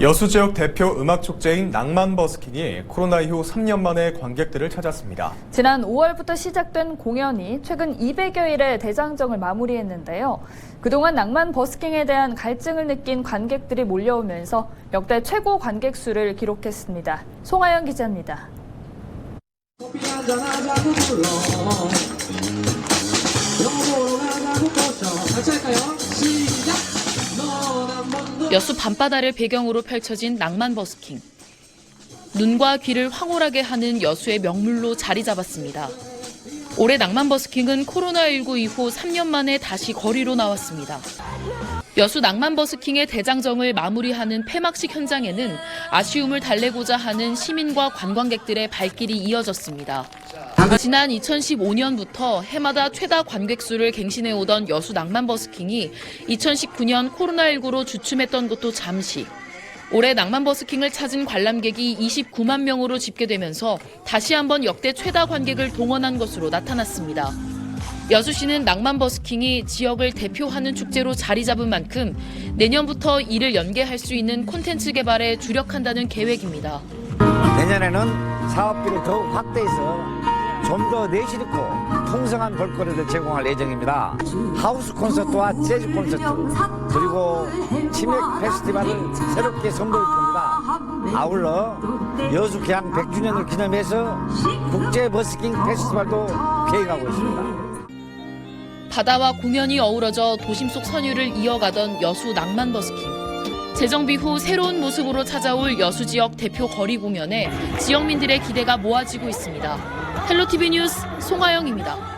여수 지역 대표 음악 축제인 낭만 버스킹이 코로나 이후 3년 만에 관객들을 찾았습니다. 지난 5월부터 시작된 공연이 최근 200여일의 대장정을 마무리했는데요. 그동안 낭만 버스킹에 대한 갈증을 느낀 관객들이 몰려오면서 역대 최고 관객 수를 기록했습니다. 송하영 기자입니다. 여수 밤바다를 배경으로 펼쳐진 낭만 버스킹. 눈과 귀를 황홀하게 하는 여수의 명물로 자리 잡았습니다. 올해 낭만 버스킹은 코로나19 이후 3년 만에 다시 거리로 나왔습니다. 여수 낭만 버스킹의 대장정을 마무리하는 폐막식 현장에는 아쉬움을 달래고자 하는 시민과 관광객들의 발길이 이어졌습니다. 지난 2015년부터 해마다 최다 관객 수를 갱신해 오던 여수 낭만 버스킹이 2019년 코로나19로 주춤했던 것도 잠시 올해 낭만 버스킹을 찾은 관람객이 29만 명으로 집계되면서 다시 한번 역대 최다 관객을 동원한 것으로 나타났습니다. 여수시는 낭만 버스킹이 지역을 대표하는 축제로 자리 잡은 만큼 내년부터 이를 연계할 수 있는 콘텐츠 개발에 주력한다는 계획입니다. 내년에는 사업비를 더욱 확대해서 좀 더 내실 있고 풍성한 볼거리를 제공할 예정입니다. 하우스 콘서트와 재즈 콘서트 그리고 치맥 페스티벌을 새롭게 선보일 겁니다. 아울러 여수 개항 100주년을 기념해서 국제 버스킹 페스티벌도 계획하고 있습니다. 바다와 공연이 어우러져 도심 속 선율을 이어가던 여수 낭만 버스킹. 재정비 후 새로운 모습으로 찾아올 여수 지역 대표 거리 공연에 지역민들의 기대가 모아지고 있습니다. 헬로티비 뉴스 송하영입니다.